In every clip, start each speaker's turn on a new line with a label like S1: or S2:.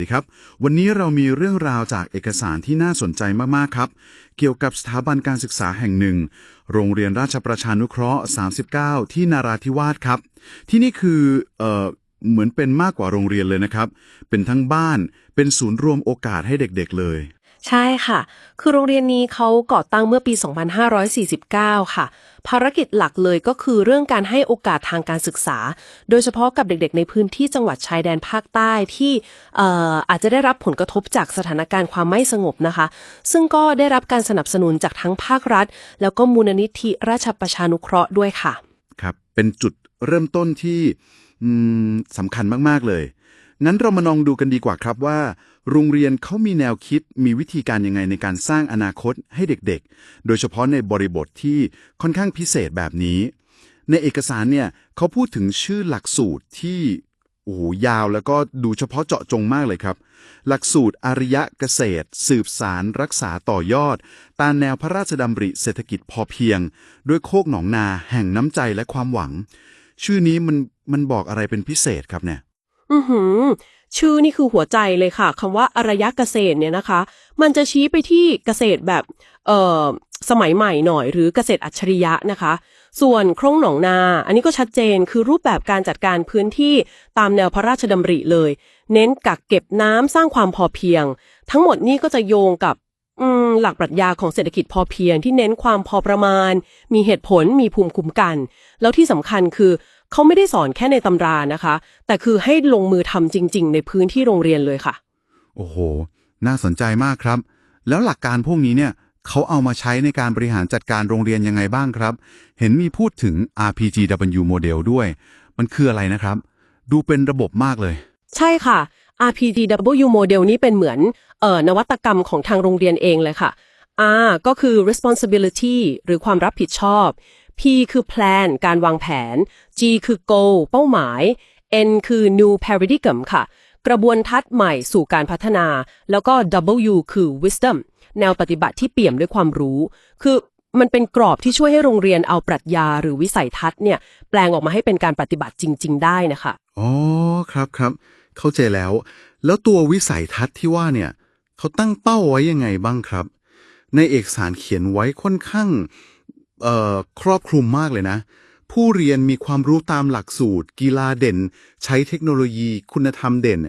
S1: สวัสดีครับวันนี้เรามีเรื่องราวจากเอกสารที่น่าสนใจมาก ๆ ครับ เกี่ยวกับสถาบันการศึกษาแห่งหนึ่ง โรงเรียนราชประชานุเคราะห์ 39 ที่นาราธิวาสครับ ที่นี่คือเอ่อเหมือนเป็นมากกว่าโรงเรียนเลยนะครับ เป็นทั้งบ้านเป็นศูนย์รวมโอกาสให้เด็กๆเลย
S2: ใช่ค่ะ คือโรงเรียนนี้เขาก่อตั้งเมื่อปี 2549 ค่ะ ภารกิจหลักเลยก็คือเรื่องการให้โอกาสทางการศึกษา โดยเฉพาะกับเด็กๆ ในพื้นที่จังหวัดชายแดนภาคใต้ที่อออาจจะได้รับผลกระทบจากสถานการณ์ความไม่สงบนะคะ ซึ่งก็ได้รับการสนับสนุนจากทั้งภาครัฐ แล้วก็มูลนิธิราชประชานุเคราะห์ด้วยค่ะ
S1: ครับ เป็นจุดเริ่มต้นที่สำคัญมากๆเลย งั้นเรามาลองดูกันดีกว่าครับว่า โรงเรียนเขามีแนวคิดมีวิธีการยังไงในการสร้างอนาคตให้เด็กๆ โดยเฉพาะในบริบทที่ค่อนข้างพิเศษแบบนี้ ในเอกสารเนี่ยเขาพูดถึงชื่อหลักสูตรที่โอ้โหยาวแล้วก็ดูเฉพาะเจาะจงมากเลยครับ หลักสูตรอริยะเกษตร สืบสารรักษาต่อยอด ตามแนวพระราชดำริเศรษฐกิจพอเพียง ด้วยโคกหนองนา แห่งน้ำใจและความหวัง ชื่อนี้มันมันบอกอะไรเป็นพิเศษครับเนี่ย
S2: อือหือ ชื่อนี่คือหัวใจเลยค่ะคำว่าอารยะเกษตรเนี่ยนะคะ มันจะชี้ไปที่เกษตรแบบเอ่อสมัยใหม่หน่อย หรือเกษตรอัจฉริยะนะคะ ส่วนโครงหนองนา อันนี้ก็ชัดเจนคือรูปแบบการจัดการพื้นที่ตามแนวพระราชดำริเลย เน้นกักเก็บน้ำสร้างความพอเพียง ทั้งหมดนี่ก็จะโยงกับหลักปรัชญาของเศรษฐกิจพอเพียงที่เน้นความพอประมาณ มีเหตุผลมีภูมิคุ้มกัน แล้วที่สำคัญคือ เขาไม่ได้สอนแค่ในตำรานะคะ แต่คือให้ลงมือทำจริง ๆ ในพื้นที่โรงเรียนเลยค่ะ
S1: โอ้โห น่าสนใจมากครับ แล้วหลักการพวกนี้เนี่ยเขาเอามาใช้ในการบริหารจัดการโรงเรียนยังไงบ้างครับ เห็นมีพูดถึง RPGW model ด้วย มันคืออะไรนะครับ ดูเป็นระบบมากเลย
S2: ใช่ค่ะ RPGW model นี่เป็นเหมือนเอ่อนวัตกรรมของทางโรงเรียนเองเลยค่ะ R ก็คือ responsibility หรือความรับผิดชอบ P คือ plan การวางแผน G คือ goal เป้าหมาย N คือ new paradigm ค่ะ กระบวนทัศน์ใหม่สู่การพัฒนา แล้วก็ W คือ wisdom แนวปฏิบัติที่เปี่ยมด้วยความรู้ คือมันเป็นกรอบที่ช่วยให้โรงเรียนเอาปรัชญาหรือวิสัยทัศน์เนี่ยแปลงออกมาให้เป็นการปฏิบัติจริง ๆ ได้นะคะ
S1: อ๋อครับครับเข้าใจแล้ว แล้วตัววิสัยทัศน์ที่ว่าเนี่ยเขาตั้งเป้าไว้ยังไงบ้างครับ ในเอกสารเขียนไว้ค่อนข้าง ครอบคลุมมากเลยนะ ผู้เรียนมีความรู้ตามหลักสูตร กีฬาเด่น ใช้เทคโนโลยีคุณธรรมเด่น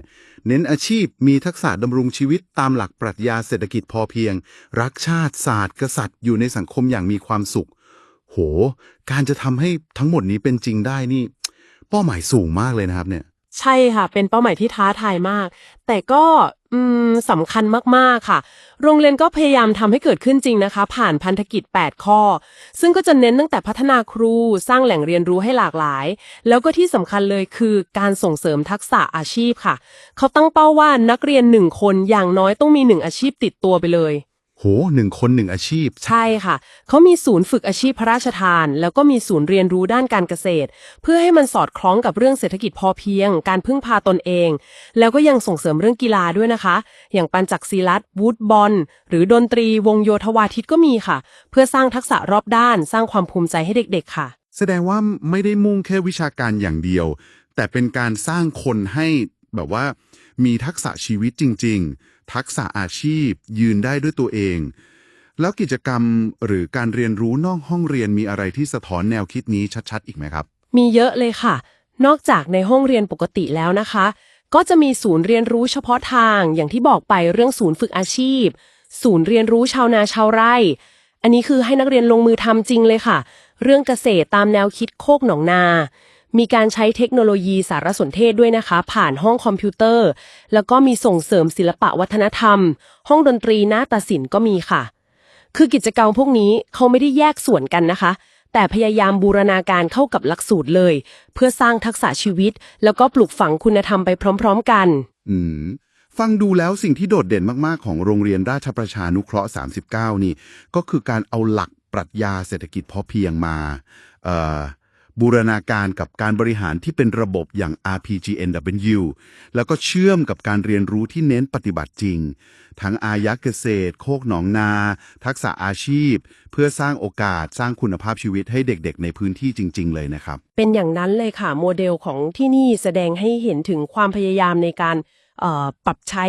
S1: เน้นอาชีพมีทักษะดำรงชีวิตตามหลักปรัชญาเศรษฐกิจพอเพียง รักชาติศาสตร์ กษัตริย์ อยู่ในสังคมอย่างมีความสุข โห การจะทำให้ทั้งหมดนี้เป็นจริงได้นี่ เป้าหมายสูงมากเลยนะครับเนี่ย
S2: ใช่ค่ะ เป็นเป้าหมายที่ท้าทายมาก แต่ก็อืมสำคัญมากๆค่ะ โรงเรียนก็พยายามทำให้เกิดขึ้นจริงนะคะ ผ่านพันธกิจ 8 ข้อ ซึ่งก็จะเน้นตั้งแต่พัฒนาครูสร้างแหล่งเรียนรู้ให้หลากหลาย แล้วก็ที่สำคัญเลยคือการส่งเสริมทักษะอาชีพค่ะ เขาตั้งเป้าว่านักเรียนหนึ่งคนอย่างน้อยต้องมีหนึ่งอาชีพติดตัวไปเลย
S1: โหหนึ่งคนหนึ่งอาชีพ
S2: ใช่ค่ะ เขามีศูนย์ฝึกอาชีพพระราชทาน แล้วก็มีศูนย์เรียนรู้ด้านการเกษตร เพื่อให้มันสอดคล้องกับเรื่องเศรษฐกิจพอเพียง การพึ่งพาตนเอง แล้วก็ยังส่งเสริมเรื่องกีฬาด้วยนะคะ อย่างปัญจักศีลัดวูดบอล หรือดนตรีวงโยธวาทิตก็มีค่ะ เพื่อสร้างทักษะรอบด้าน สร้างความภูมิใจให้เด็ก ๆ ค่ะ
S1: แสดงว่าไม่ได้มุ่งแค่วิชาการอย่างเดียว แต่เป็นการสร้างคนให้ แบบว่า มีทักษะชีวิตจริง ๆ ทักษะอาชีพ ยืนได้ด้วยตัวเอง แล้วกิจกรรมหรือการเรียนรู้นอกห้องเรียนมีอะไรที่สะท้อนแนวคิดนี้ชัดๆ อีกไหมครับ
S2: มีเยอะเลยค่ะ นอกจากในห้องเรียนปกติแล้วนะคะ ก็จะมีศูนย์เรียนรู้เฉพาะทาง อย่างที่บอกไปเรื่องศูนย์ฝึกอาชีพ ศูนย์เรียนรู้ชาวนาชาวไร่ อันนี้คือให้นักเรียนลงมือทำจริงเลยค่ะ เรื่องเกษตรตามแนวคิดโคกหนองนา มีการใช้เทคโนโลยีสารสนเทศด้วยนะคะ ผ่านห้องคอมพิวเตอร์ แล้วก็มีส่งเสริมศิลปะวัฒนธรรม ห้องดนตรีนาฏศิลป์ก็มีค่ะ คือกิจกรรมพวกนี้เขาไม่ได้แยกส่วนกันนะคะ แต่พยายามบูรณาการเข้ากับหลักสูตรเลย เพื่อสร้างทักษะชีวิต แล้วก็ปลูกฝังคุณธรรมไปพร้อม ๆ กัน
S1: อืมฟังดูแล้วสิ่งที่โดดเด่นมาก ๆ ของโรงเรียนราชประชานุเคราะห์ 39 นี่ ก็คือการเอาหลักปรัชญาเศรษฐกิจพอเพียงมา เอ่อ บูรณาการกับการบริหารที่เป็นระบบอย่าง RPGNW แล้วก็เชื่อมกับการเรียนรู้ที่เน้นปฏิบัติจริง ทั้งอายักเกษตร โคกหนองนา ทักษะอาชีพ เพื่อสร้างโอกาสสร้างคุณภาพชีวิตให้เด็กๆ ในพื้นที่จริง ๆ เลยนะครับ
S2: เป็นอย่างนั้นเลยค่ะ โมเดลของที่นี่แสดงให้เห็นถึงความพยายามในการปรับใช้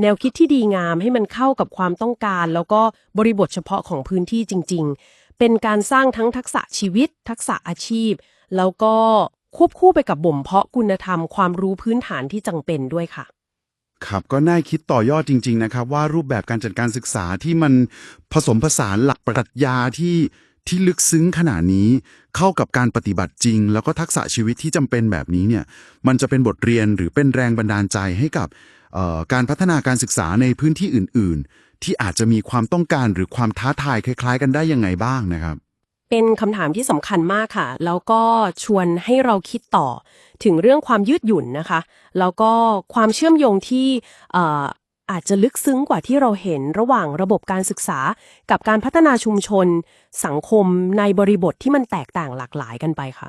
S2: แนวคิดที่ดีงามให้มันเข้ากับความต้องการ แล้วก็บริบทเฉพาะของพื้นที่จริง ๆ เป็นการสร้างทั้งทักษะชีวิต ทักษะอาชีพ แล้วก็ควบคู่ไปกับบ่มเพาะคุณธรรมความรู้พื้นฐานที่จำเป็นด้วยค่ะ
S1: ครับก็น่าคิดต่อยอดจริง ๆ นะครับ ว่ารูปแบบการจัดการศึกษาที่มันผสมผสานหลักปรัชญาที่ที่ลึกซึ้งขนาดนี้เข้ากับการปฏิบัติจริง แล้วก็ทักษะชีวิตที่จำเป็นแบบนี้เนี่ย มันจะเป็นบทเรียนหรือเป็นแรงบันดาลใจให้กับ การพัฒนาการศึกษาในพื้นที่อื่น ๆ ที่อาจจะมีความต้องการหรือความท้าทายคล้าย ๆ กันได้ยังไงบ้างนะครับ
S2: เป็นคำถามที่สำคัญมากค่ะ แล้วก็ชวนให้เราคิดต่อถึงเรื่องความยืดหยุ่นนะคะ แล้วก็ความเชื่อมโยงที่อาจจะลึกซึ้งกว่าที่เราเห็นระหว่างระบบการศึกษา กับการพัฒนาชุมชน สังคมในบริบทที่มันแตกต่างหลากหลายกันไปค่ะ